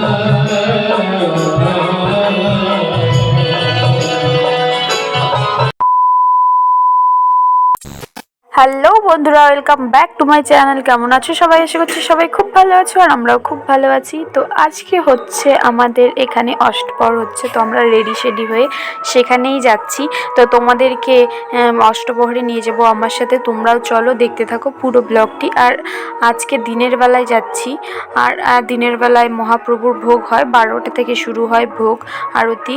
아. বন্ধুরা welcome back to my channel কেমন আছো সবাই? আশা করছি সবাই খুব ভালো আছো আর আমরাও খুব ভালো আছি। তো আজকে হচ্ছে আমাদের এখানে অষ্টপর হচ্ছে তো আমরা রেডি শেডি হয়ে সেখানেই যাচ্ছি। তো তোমাদেরকে উম, অষ্টপ্রহরে নিয়ে যাব আমার সাথে। তোমরাও চলো দেখতে থাকো পুরো ব্লগটি আর আজকে দিনের বেলায় যাচ্ছি। আর দিনের বেলায় মহাপ্রভুর ভোগ হয়। বারোটা থেকে শুরু হয় ভোগ আরতি।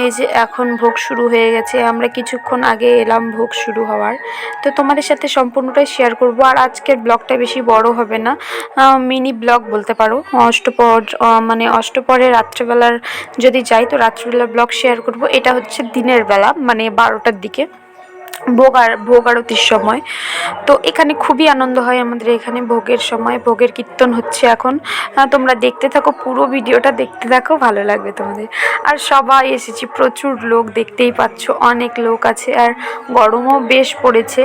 এই যে এখন ভোগ শুরু হয়ে গেছে। আমরা কিছুক্ষণ আগে এলাম ভোগ শুরু হওয়ার। তো তোমাদের সাথে সম্পূর্ণটাই শেয়ার করব। আর আজকের ব্লগটা বেশি বড় হবে না। মিনি ব্লগ বলতে পারো। অষ্টপর মানে অষ্টপরে রাত্রেবেলার যদি যাই, তো রাত্রেবেলার ব্লগ শেয়ার করব। এটা হচ্ছে দিনের বেলা মানে বারোটার দিকে। ভোগ আর ভোগ আরতির সময়। তো এখানে খুবই আনন্দ হয় আমাদের এখানে ভোগের সময়, ভোগের কীর্তন হচ্ছে এখন। তোমরা দেখতে থাকো, পুরো ভিডিওটা দেখতে থাকো, ভালো লাগবে তোমাদের। আর সবাই এসেছি, প্রচুর লোক দেখতেই পাচ্ছ, অনেক লোক আছে, আর গরমও বেশ পড়েছে।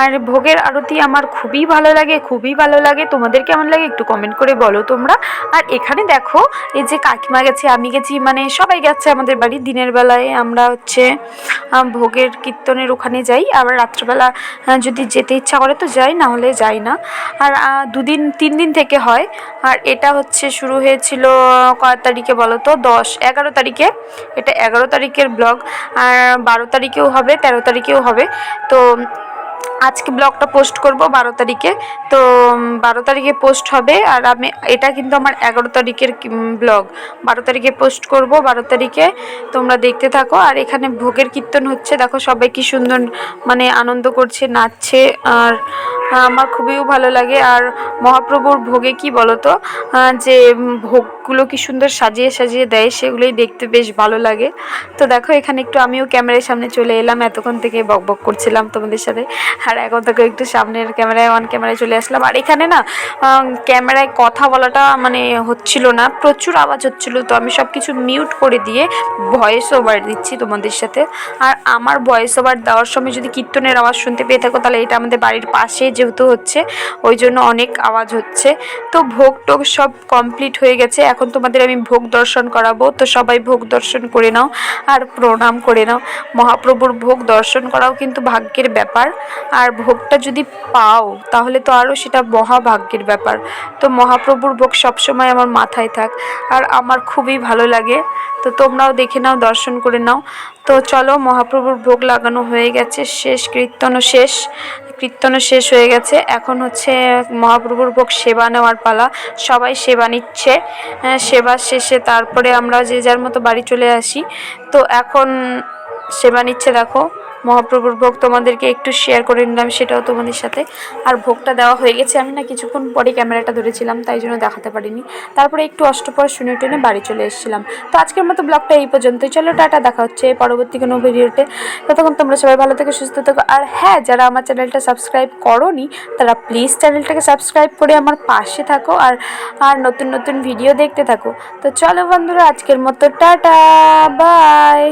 আর ভোগের আরতি আমার খুবই ভালো লাগে, খুবই ভালো লাগে। তোমাদের কেমন লাগে একটু কমেন্ট করে বলো তোমরা। আর এখানে দেখো, এই যে কাকিমা গেছে, আমি গেছি মানে সবাই গেছে আমাদের বাড়ি দিনের বেলায়। আমরা হচ্ছে ভোগের কীর্তনের ওখানে যাই, আবার রাত্রেবেলা যদি যেতে ইচ্ছা করে তো যাই, না হলে যাই না। আর দুদিন, তিন দিন থেকে হয়। আর এটা হচ্ছে শুরু হয়েছিল কয় তারিখে বলো তো? দশ, এগারো তারিখে। এটা এগারো তারিখের ব্লগ। আর বারো তারিখেও হবে, তেরো তারিখেও হবে। তো আজকে ব্লগটা পোস্ট করব বারো তারিখে। তো বারো তারিখে পোস্ট হবে আর আমি এটা কিন্তু আমার এগারো তারিখের ব্লগ। বারো তারিখে পোস্ট করব বারো তারিখে তোমরা দেখতে থাকো। আর এখানে ভোগের কীর্তন হচ্ছে দেখো সবাই কি সুন্দর মানে আনন্দ করছে নাচছে। আর আমার খুবই ভালো লাগে। আর মহাপ্রভুর ভোগে কি বলতো আহ, যে ভোগগুলো কি সুন্দর সাজিয়ে সাজিয়ে দেয় সেগুলোই দেখতে বেশ ভালো লাগে। তো দেখো এখানে একটু আমিও ক্যামেরার সামনে চলে এলাম। এতক্ষণ থেকে বক বক করছিলাম তোমাদের সাথে। আর এখন থেকে একটু সামনের ক্যামেরায় অন ক্যামেরায় চলে আসলাম। আর এখানে না ক্যামেরায় কথা বলাটা মানে হচ্ছিল না, প্রচুর আওয়াজ হচ্ছিল। তো আমি সব কিছু মিউট করে দিয়ে ভয়েস ওভার দিচ্ছি তোমাদের সাথে। আর আমার ভয়েস ওভার দেওয়ার সময় যদি কীর্তনের আওয়াজ শুনতে পেয়ে থাকো, তাহলে এটা আমাদের বাড়ির পাশে যেহেতু হচ্ছে, ওই জন্য অনেক আওয়াজ হচ্ছে। তো ভোগ টোগ সব কমপ্লিট হয়ে গেছে। এখন তোমাদের আমি ভোগ দর্শন করাবো। তো সবাই ভোগ দর্শন করে নাও আর প্রণাম করে নাও। মহাপ্রভুর ভোগ দর্শন করাও কিন্তু ভাগ্যের ব্যাপার। আর ভোগটা যদি পাও, তাহলে তো আরও সেটা মহাভাগ্যের ব্যাপার। তো মহাপ্রভুর ভোগ সবসময় আমার মাথায় থাক, আর আমার খুবই ভালো লাগে। তো তোমরাও দেখে নাও, দর্শন করে নাও। তো চলো, মহাপ্রভুর ভোগ লাগানো হয়ে গেছে, শেষ কীর্তনও শেষ। কীর্তনও শেষ হয়ে গেছে। এখন হচ্ছে মহাপ্রভুর ভোগ সেবা নেওয়ার পালা। সবাই সেবা নিচ্ছে। সেবা শেষে তারপরে আমরা যে যার মতো বাড়ি চলে আসি। তো এখন সেবা নিচ্ছে, দেখো। মহাপ্রভুর ভোগ তোমাদেরকে একটু শেয়ার করে নিলাম, সেটাও তোমাদের সাথে। আর ভোগটা দেওয়া হয়ে গেছে। আমি না কিছুক্ষণ পরে ক্যামেরাটা ধরেছিলাম, তাই জন্য দেখাতে পারিনি। তারপরে একটু অষ্টপর শুনে টেনে বাড়ি চলে এসেছিলাম। তো আজকের মতো ব্লগটা এই পর্যন্তই। চলো, টাটা, দেখা হচ্ছে পরবর্তী কোনো ভিডিওতে। ততক্ষণ তোমরা সবাই ভালো থেকে, সুস্থ থাকো। আর হ্যাঁ যারা আমার চ্যানেলটা সাবস্ক্রাইব করোনি, তারা প্লিজ চ্যানেলটাকে সাবস্ক্রাইব করে আমার পাশে থাকো। আর আর নতুন নতুন ভিডিও দেখতে থাকো। তো চলো বন্ধুরা, আজকের মতো টাটা বাই